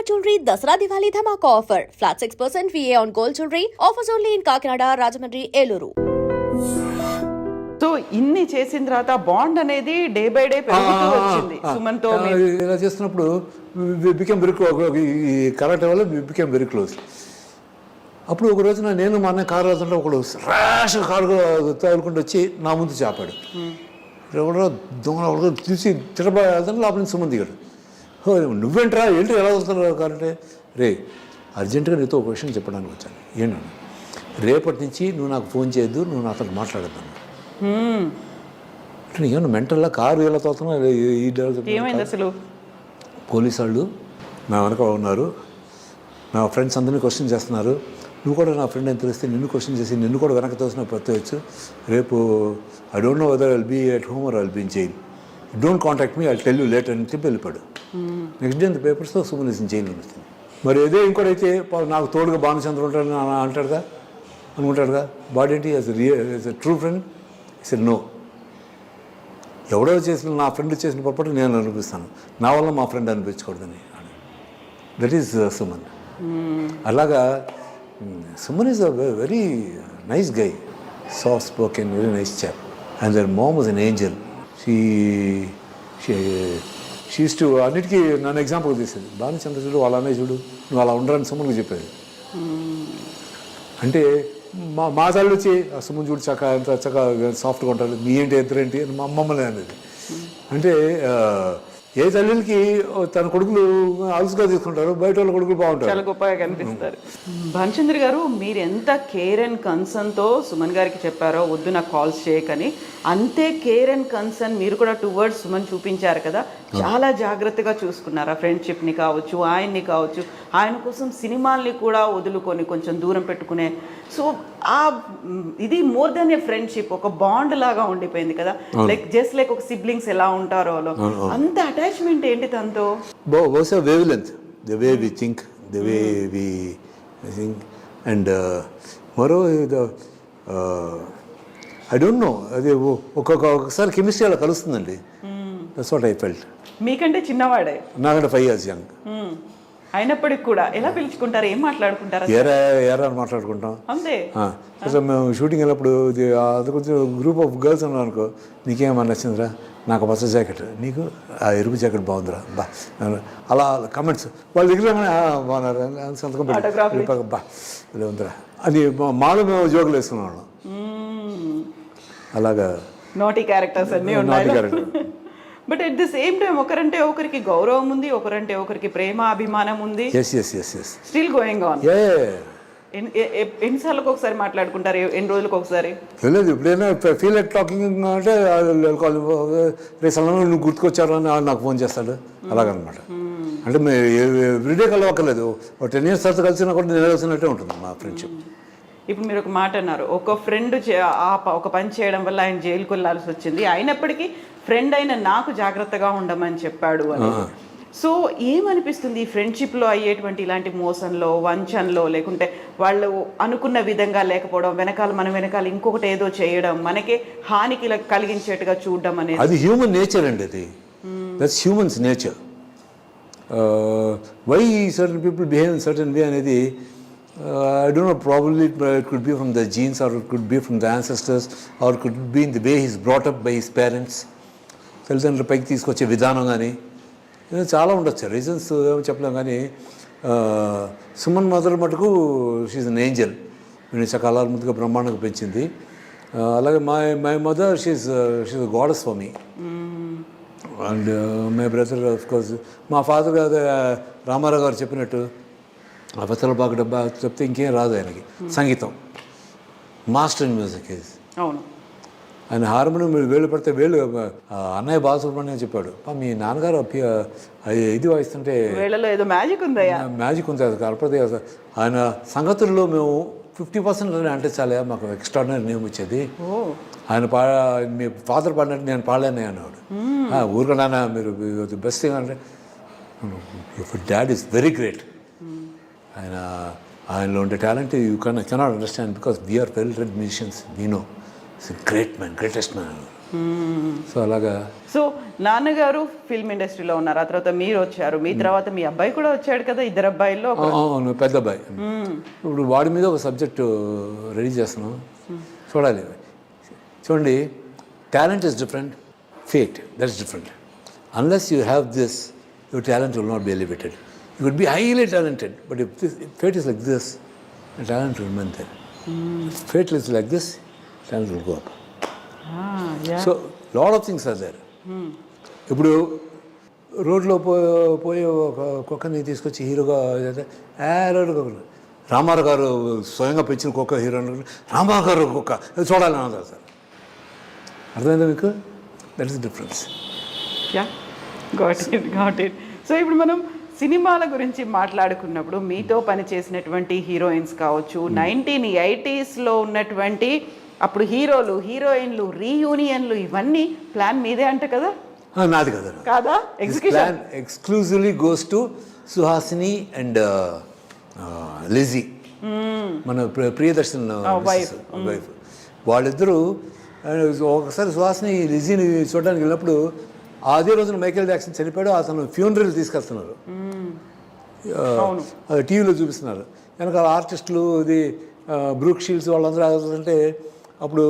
Shalimar Jewelry Dasra Diwali Dhamaka offer. Flat 6% VA on gold jewelry. Offers only in Kakinada, Rajahmundry, Eluru. So ఇన్ని చేసిన తర్వాత bond అనేది day by day పెరుగుతూ వచ్చింది సుమన్తో ఇలా చేస్తున్నప్పుడు బికెమ్ వెరీ ఈ కరాటే వల్ల బికెమ్ వెరీ క్లోజ్ అప్పుడు ఒక రోజున నేను మా అన్న కారు వెళ్తుంటే ఒకడు ర్యాష్ కారు తగులుకుంటూ వచ్చి నా ముందు చాపాడు ఎవడో దొంగ తిరబా వెళ్తుంటే లోపల నుంచి సుమన్ దిగాడు "హో, నువ్వేంట్రా? ఏంటి ఎలా వస్తున్నావు? కారు అంటే రే అర్జెంటుగా నీతో ఒక విషయం చెప్పడానికి వచ్చాను. ఏంటన్నా రేపటి నుంచి నువ్వు నాకు ఫోన్ చేయొద్దు నువ్వు నాతో మాట్లాడద్దు అంటే ఏమన్నా మెంటల్లా కారు ఎలా తోతున్నావు? అసలు? పోలీసు వాళ్ళు నా వెనక ఉన్నారు. నా ఫ్రెండ్స్ అందరినీ క్వశ్చన్ చేస్తున్నారు. నువ్వు కూడా నా ఫ్రెండ్ అని తెలిస్తే నిన్ను క్వశ్చన్ చేసి నిన్ను కూడా వెనక తోసిన ప్రత్యేకచ్చు రేపు I don't know whether I'll be at home or I'll be in jail don't contact me I tell you late అని చెప్పి వెళ్ళిపోయాడు. నెక్స్ట్ డే అంత పేపర్స్తో సుమన్ ఇన్ జైలు వస్తుంది మరి ఏదో ఇంకోటైతే నాకు తోడుగా భానుచంద్ర ఉంటాడు అని అంటాడుగా? అనుకుంటాడుగా? Buddy as real true friend is no ఎవడో చేసిన నా ఫ్రెండ్ చేసిన పొరపాటు నేను అనిపిస్తాను నా వల్ల మా ఫ్రెండ్ అనిపించకూడదని దట్ ఈస్ సుమన్ అలాగా Suman is a very nice guy soft spoken very nice chap and their mom was an angel she she's to అన్నిటికీ నన్ను ఎగ్జాంపుల్ తీసేది. భానుచంద్ర చూడు వాళ్ళ అన్నయ్య చూడు నువ్వు అలా ఉండరని సుమన్కి చెప్పేది. అంటే మా మా తల్లి వచ్చి సుమన్ చూడు చక్క ఎంత చక్క సాఫ్ట్గా ఉంటారు మీ ఏంటి ఎద్దరేంటి అని మా అమ్మమ్మలే అనేది. అంటే ఏ తల్లికి తన కొడుకులు అలుసుగా తీసుకుంటారు బయట వాళ్ళ కొడుకులు బాగుంటారు. చాలా గొప్పగా కనిపిస్తారు. భానుచంద్ర గారు మీరు ఎంత కేర్ అండ్ కన్సర్న్తో సుమన్ గారికి చెప్పారో వద్దు నాకు కాల్స్ చేయకని అంతే కేర్ అండ్ కన్సర్న్ మీరు కూడా టువర్డ్స్ సుమన్ చూపించారు కదా. చాలా జాగ్రత్తగా చూసుకున్నారు? ఆ ఫ్రెండ్షిప్ని కావచ్చు ఆయన్ని కావచ్చు ఆయన కోసం సినిమాల్ని కూడా వదులుకొని కొంచెం దూరం పెట్టుకునే. సో ఆ ఇది మోర్ దెన్ ఏ ఫ్రెండ్షిప్ ఒక బాండ్ లాగా ఉండిపోయింది కదా. లైక్ జస్ట్ లైక్ ఒక సిబ్లింగ్స్ ఎలా ఉంటారో అలా. అంత అటాచ్మెంట్ ఏంటి తనతో? బహు బహుశా wavelength the way we think the way we think and మరో ఐ డోంట్ నో అది ఒక్కొక్క ఒకసారి కెమిస్ట్రీ అలా కలుస్తుందండి. దట్స్ వాట్ ఐ ఫెల్ట్ మీకంటే చిన్నవాడే? నాకంటే ఫైవ్ ఇయర్స్ యంగ్. అయినప్పటికి కూడా ఎలా పిలుచుకుంటారు ఏం మాట్లాడుకుంటారు ఏరా ఏరా అని మాట్లాడుకుంటాం. అంతే. అసలు మేము షూటింగ్ వెళ్ళినప్పుడు అది కొంచెం గ్రూప్ ఆఫ్ గర్ల్స్ ఉన్నారు అనుకో నీకేమన్నా నచ్చిందిరా? నాకు పచ్చ జాకెట్ నీకు? ఆ ఎరుపు జాకెట్ బాగుందిరా బా. అలా కమెంట్స్ వాళ్ళు దగ్గర రాగానే, "ఆ, బాగున్నారు? సంతకం పెట్టి Autograph వెళ్ళిపోయాక, బా ఇలా ఉందిరా. అది మాలో మేము జోకులు వేసుకున్నాం. అలాగా. నోటి క్యారెక్టర్స్ అన్నీ character. But at the same time ఒకరంటే ఒకరికి గౌరవం ఉంది ఒకరంటే ఒకరికి ప్రేమ అభిమానం ఉంది. స్టిల్ గోయింగ్ ఆన్ ఎన్నిసార్లకు ఒకసారి మాట్లాడుకుంటారు ఎన్ని రోజులకు ఒకసారి? లేదు ఎప్పుడైనా ఫీల్ ఎట్ టాకింగ్ అంటే రేపు సడన్గా నువ్వు గుర్తుకొచ్చారు అని నాకు ఫోన్ చేస్తాడు. అలాగనమాట. అంటే ఎవ్రీడే కలవక్కర్లేదు. టెన్ ఇయర్స్ తర్వాత కలిసినా కూడా నేను కలిసినట్టే ఉంటుంది మా ఫ్రెండ్షిప్. ఇప్పుడు మీరు ఒక మాట అన్నారు. ఒక ఫ్రెండ్ ఒక పని చేయడం వల్ల ఆయన జైలుకు వెళ్ళాల్సి వచ్చింది. అయినప్పటికీ ఫ్రెండ్ అయిన నాకు జాగ్రత్తగా ఉండమని చెప్పాడు అని. సో ఏమనిపిస్తుంది ఈ ఫ్రెండ్షిప్లో అయ్యేటువంటి ఇలాంటి మోసంలో వంచనలో లేకుంటే వాళ్ళు అనుకున్న విధంగా లేకపోవడం వెనకాల మన వెనకాల ఇంకొకటి ఏదో చేయడం మనకే హానికి కలిగించేట్టుగా చూడడం అనేది. అది హ్యూమన్ నేచర్ అండి అది. That's humans nature why certain people behave in certain way అనేది I don't know probably it could be from the genes or it could be from the ancestors or could be in the way he's brought up by his parents తల్లిదండ్రుల పైకి తీసుకొచ్చే విధానం కానీ చాలా ఉండొచ్చు. Reasons ఏమో చెప్పలేం కానీ సుమన్ మదర్ మటుకు షీజ్ అన్ ఏంజల్ నేను సకాలాల ముందుగా బ్రహ్మాండంగా పెంచింది. అలాగే my my mother she's she's goddess for me and my brother of course మా ఫాదర్ గారు రామారావు గారు చెప్పినట్టు అవతల బాగా డబ్బా చెప్తే ఇంకేం రాదు ఆయనకి. సంగీతం. మాస్టర్ ఇన్ మ్యూజిక్ ఈజ్ అవును. ఆయన హార్మోనియం మీరు వేలు పడితే వేలు ఆ, అన్నయ్య బాలసుబ్రహ్మణ్యం చెప్పాడు. "పా, మీ నాన్నగారు ఇది వాయిస్తుంటే ఏదో మ్యాజిక్ ఉందయ్యా. మ్యాజిక్ ఉంది అది కలపదే అసలు." ఆయన సంగతుల్లో మేము ఫిఫ్టీ పర్సెంట్ అంటే చాలా మాకు ఎక్స్ట్రాడినరీ నేమ్ వచ్చేది. ఆయన పా మీ ఫాదర్ పాడినట్టు నేను పాడలేనే అన్నాడు. ఊరుగా నాన్న మీరు బెస్ట్ థింగ్ అంటే డాడ్ ఈస్ వెరీ గ్రేట్ ఆయన ఆయనలో ఉండే talent you can cannot understand because we are well read musicians we know. Great man greatest man. So అలాగా. సో నాన్నగారు ఫిల్మ్ ఇండస్ట్రీలో ఉన్నారు. ఆ తర్వాత మీరు వచ్చారు. మీ తర్వాత మీ అబ్బాయి కూడా వచ్చాడు కదా ఇద్దరు అబ్బాయిల్లో అవును పెద్ద అబ్బాయి. ఇప్పుడు వాడి మీద ఒక సబ్జెక్టు రెడీ చేస్తున్నాం. చూడాలి. చూడండి talent is different. Fate that's different. Unless you have this your talent will not be elevated. You could be highly talented but if this fate is like this talent will men there fate is like this talent will go up so lot of things are there ఇప్పుడు రోడ్లో పోయి ఒక కుక్కని తీసుకొచ్చి హీరోగా చేస్తే, "ఆ, road కుక్క రామారావు గారు స్వయంగా పెంచిన కుక్క హీరో రామారావు గారు కుక్క. అది చూడాలని అన్నారు సార్. అర్థమైందా మీకు? That is difference yeah got it got it so ఇప్పుడు మనం సినిమాల గురించి మాట్లాడుకున్నప్పుడు మీతో పనిచేసినటువంటి హీరోయిన్స్ కావచ్చు నైన్టీన్ ఎయిటీస్లో ఉన్నటువంటి అప్పుడు హీరోలు హీరోయిన్లు రీయూనియన్లు ఇవన్నీ ప్లాన్ మీదే అంట కదా? నాది కదా. కాదా? Execution exclusively goes to Suhasini and Lizzy మన ప్ర- ప్రియదర్శన్ wife. వైఫ్ వాళ్ళిద్దరూ ఆ, ఒకసారి సుహాసిని లిజీని చూడడానికి వెళ్ళినప్పుడు అదే రోజున మైకేల్ జాక్సన్ చనిపోయాడు అతను ఫ్యూనరల్. అది టీవీలో చూపిస్తున్నారు. వెనకాల ఆర్టిస్టులు ఇది బ్రూక్ షీల్డ్స్ వాళ్ళందరూ అంటే అప్పుడు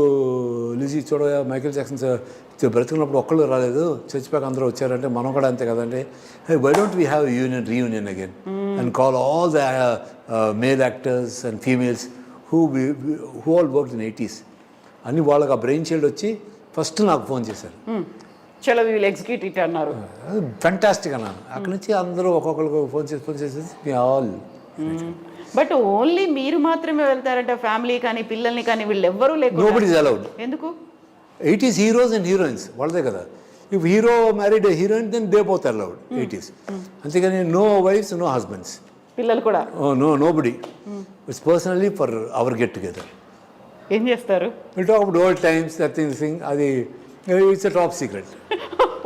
లిజీ చూడ మైకేల్ జాక్సన్ చ- చ- బ్రతికినప్పుడు ఒక్కళ్ళు రాలేదు. చచ్చిపోయాక అందరూ వచ్చారంటే మనం కూడా అంతే కదండి. Why don't we have union reunion again and call all the male actors and females who who all work in eighties అని వాళ్ళకి ఆ బ్రెయిన్ చైల్డ్ వచ్చి ఫస్ట్ నాకు ఫోన్ చేశారు. చలో వీళ్ళు ఎగ్జిక్యూట్ ఇట్ అన్నారు. ఫెంటాస్టిక్ అన్నాను. అక్కడి నుంచి అందరూ ఒక్కొక్కరికి ఫోన్ చేసి ఫోన్ చేసేసి ఆల్. బట్ ఓన్లీ మీరు మాత్రమే వెళ్తారంట ఫ్యామిలీ కానీ పిల్లల్ని కానీ వీళ్ళు ఎవ్వరూ లేకుండా ఎందుకు? ఎయిటీస్ హీరోస్ అండ్ హీరోయిన్స్ వాళ్ళదే కదా. If hero married heroine then they పోతే అలౌడ్ ఎయిటీస్ అంతేగాని నో వైఫ్స్ నో హస్బెండ్స్ పిల్లలు కూడా. No nobody it's personally for our get together ఏం చేస్తారు? Talk about old times that thing అది it's top secret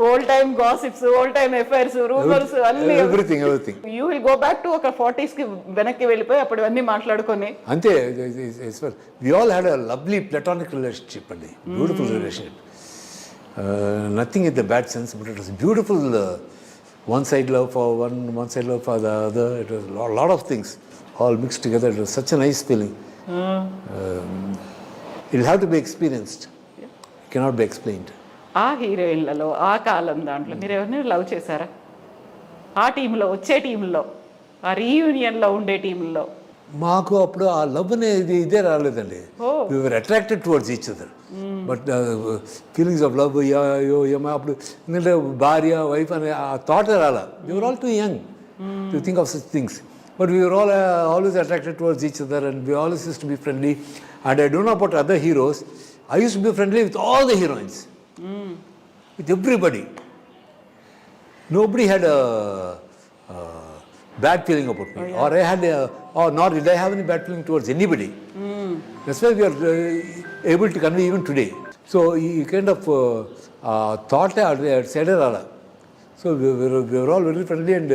old time gossips old time affairs rumours అన్ని everything everything you will go back to ఒక ఫార్టీస్కి వెనక్కి వెళ్ళిపోయి అప్పుడు అన్ని మాట్లాడుకొని. అంతే we all had a lovely platonic relationship అండి. Beautiful relationship nothing in the bad sense but it was beautiful one side love for one one side love for the other it was lot of things all mix together it was such a nice feeling it have to be experienced cannot be explained ఆ హీరోయిన్లలో ఆ కాలం దాంట్లో మీరు ఎవరిని love చేశారా? ఆ టీంలో వచ్చే టీంలో ఆ రీయూనియన్లో ఉండే టీంలో? మాకు అప్పుడు ఆ లవ్ అనేది ఇదే రాలేదండి. Were attracted towards each other but feelings of love యో ఏమో అప్పుడు ఎందుకంటే భార్య వైఫ్ అనే ఆ థాట్ రాలా. You are all too young to think of such things but we are all always attracted towards each other and we always used to be friendly and I don't know about other heroes I used be friendly with all the heroines with everybody nobody had bad feeling about me or I had or not it I have any bad feeling towards anybody that's why we are able to convey even today so ఈ kind of thought side రాల so we were all very friendly and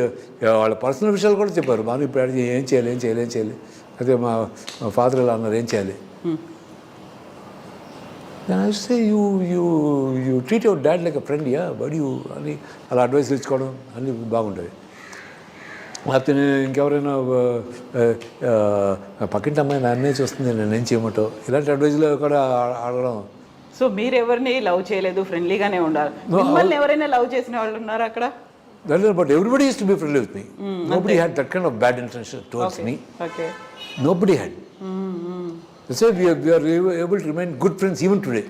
వాళ్ళ personal విషయాలు కూడా చెప్పారు. మనం ఇప్పుడు ఏం చేయాలి ఏం చేయాలి ఏం చేయాలి? అదే మా ఫాదర్ ఎలా అన్నారు ఏం చేయాలి? Hmm. Then I say, you, you, you treat your dad like a friend, yeah, but you, అని అలా అడ్వైస్ ఇచ్చుకోవడం అన్నీ బాగుంటుంది నేను ఇంకెవరైనా పక్కింటి అమ్మాయి నన్నే చూస్తుంది నేను ఏం చేయమంటావు? ఇలాంటి అడ్వైజ్లో కూడా ఆ- అడగడం సో మీరు ఎవరిని లవ్ చేయలేదు ఫ్రెండ్లీగానే ఉండాలి? మిమ్మల్ని ఎవరైనా లవ్ చేసిన వాళ్ళు ఉన్నారా అక్కడ? That but everybody is to be friendly with me nobody had that kind of bad intention towards me okay nobody had so we are able to remain good friends even today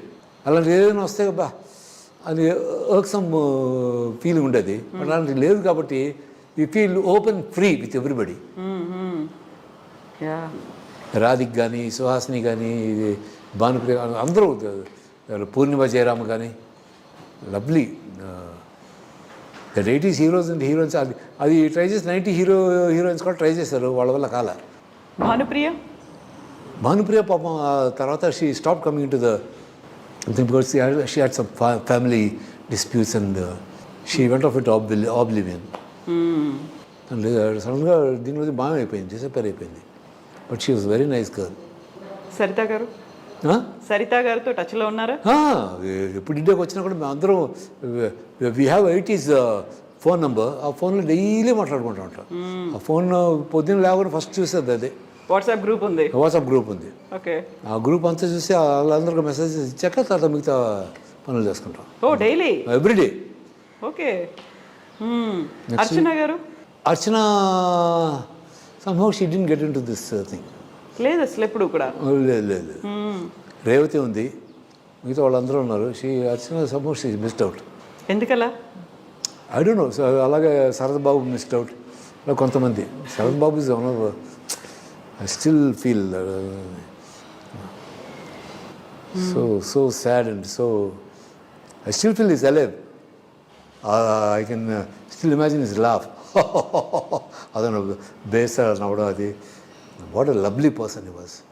అలాంటి ఏదైనా వస్తే బా అది some feeling ఉండేది. But అలాంటి లేదు కాబట్టి you feel open free with everybody Radhika కానీ సుహాసిని కానీ ఇది భానుప్రియ అందరూ పూర్ణిమ జయరామ్ కానీ lovely eighties heroes and heroines అది అది ట్రై చేసి నైంటీ హీరో హీరోయిన్స్ కూడా ట్రై చేశారు వాళ్ళ వల్ల కాల. భానుప్రియ? భానుప్రియ పాపం ఆ తర్వాత she stop coming to the because she had some family disputes and she went off it oblivion సడన్గా దీని మీద బాగా అయిపోయింది డిసప్పేర్ అయిపోయింది. But she was very nice girl Saritha garu? Saritha గారితో టచ్లో ఉన్నారా? ఎప్పుడు ఇండియాకి వచ్చినా కూడా మేము అందరం we have eighties phone number ఆ ఫోన్లో డైలీ మాట్లాడుకుంటూ ఉంటాం. ఆ ఫోన్ పొద్దున్న లేకుండా ఫస్ట్ చూసేది అదే. వాట్సాప్ గ్రూప్ ఉంది. వాట్సాప్ గ్రూప్ ఉంది. ఓకే. ఆ గ్రూప్ అంతా చూసి వాళ్ళందరికీ మెసేజ్ ఇచ్చాక తర్వాత మిగతా పనులు చేసుకుంటాం. ఓ daily? Everyday okay. Archana garu? Archana somehow she didn't get in to this thing లేదు అసలు ఎప్పుడు కూడా. లేదు లేదు. రేవతి ఉంది. మిగతా వాళ్ళందరూ ఉన్నారు. She Archana somehow she missed out ఎందుకలా? ఐ డోంట్ నో అలాగే శరత్ బాబు మిస్డ్ అవుట్ కొంతమంది. Sarath Babu is one of I still feel uh, so so sad and so. I still feel he's alive. Uh, I can uh, still imagine his laugh. ಅದನ್ನು ಬೇಸರ ನೋಡೋದು what a lovely person he was.